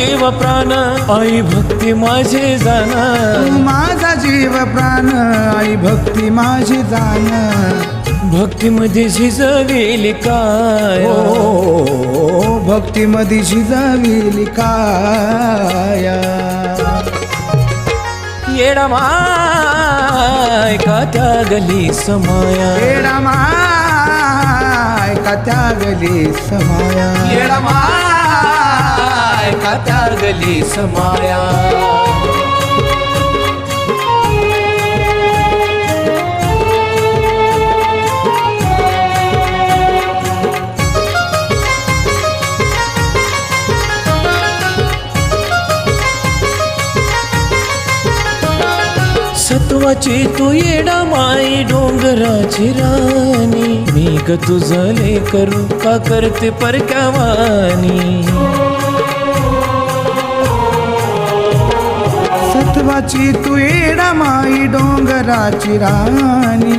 जीव प्राण आई भक्ती माझे जाना तू माझा जीव प्राण आई भक्ती माझी जाण. भक्तीमध्ये झिजवेली काय? ओ भक्तीमध्ये झिजविली काया? येडा माय का त्यागली समाया? येडा माय का त्यागली समाया? येडा माय का त्यागली समाया. सत्वाची तू येडा माई डोंगराची राणी. मी ग तुझले करू का करते परक्यावानी सत्वाची तू येडा माई डोंगराची राणी.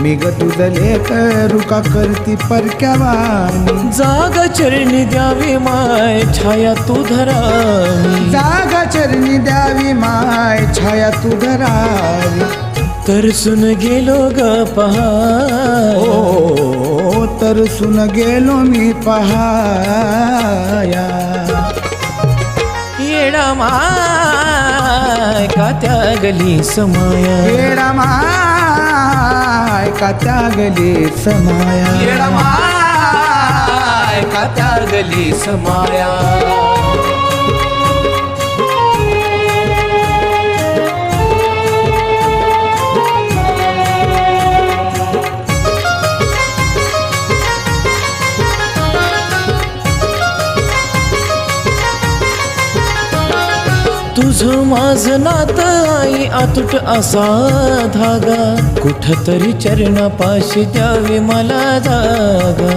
मी ग तुझं लेकरू का करती परक्यावानी जागा चरणी द्यावी माय छाया तू धरावी. जागा चरणी द्यावी माय छाया तू धरावी. तरसून गेलो ग पहा ओ तरसून गेलो मी पहाया. येडा माय का त्यागली समाया. येडा माय का त्यागली समाया. येडा माय का त्यागली समाया. तुझं माझं नातं आई आतुट असा धागा. कुठतरी चरणापाशी द्यावी मला जागा.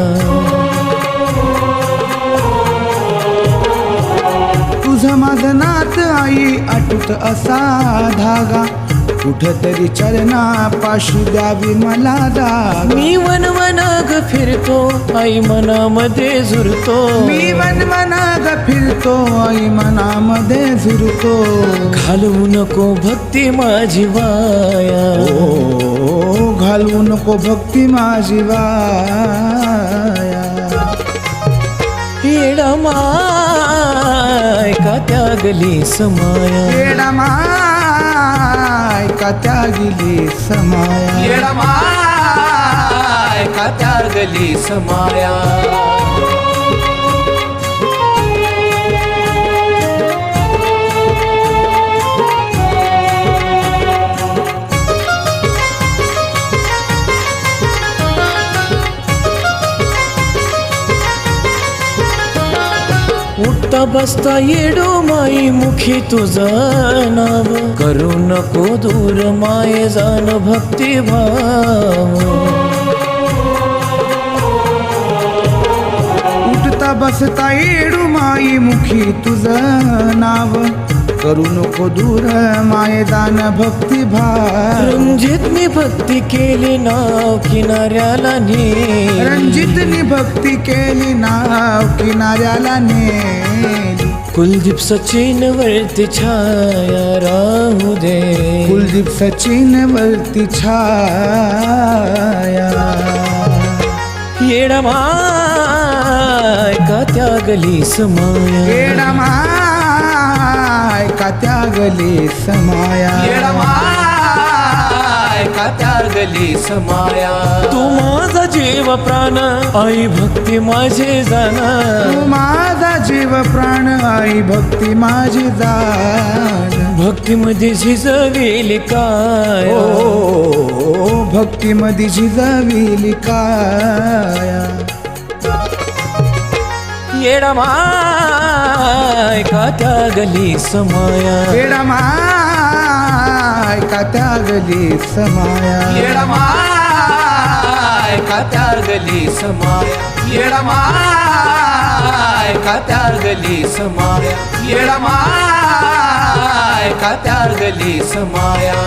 तुझं माझं नात आई अटूट असा धागा. कुठतरी चरणा पाशी द्यावी मला जागा मी वन ग फिरतो आई मनामध्ये झुरतो. मी वनवनाग फिरतो आई मनामध्ये झुरतो. घालवू नको भक्ती माझी वाया. ओ घालवू नको भक्ती माझी वाया. येडा माय का त्यागली समाया येडा माय त्यागिली समाया? येडा माय का त्यागली समाया? बसता बसता येडो माई मुखी तुझं नाव. करू नको दूर माये जाण भक्ती भाव. उठता बसता येडू माई मुखी तुझं नाव. करू नको दूर माये दान भक्ती भाव रंजितनी भक्ती केली नाव किनाऱ्याला ने रणजितनी भक्ती केली नाव किनाऱ्याला नेली. कुलदीप सचिन वरती छाया राहू दे. कुलदीप सचिन वरती छाया. येडा माय का त्यागली समाया येडा माय का त्यागली समाया? का त्यागली समाया? तू माझा जीव प्राण आई भक्ती माझे जाना तू माझा जीव प्राण आई भक्ती माझी जाण. भक्तीमध्ये झिजवेली काय? ओ भक्तीमध्ये झिजविली काया? येडा माय का त्यागली समाया? येडा माय का त्यागली समाया? येडा माय का त्यागली समाया? येडा माय का त्यागली समाया? येडा माय का त्यागली समाया?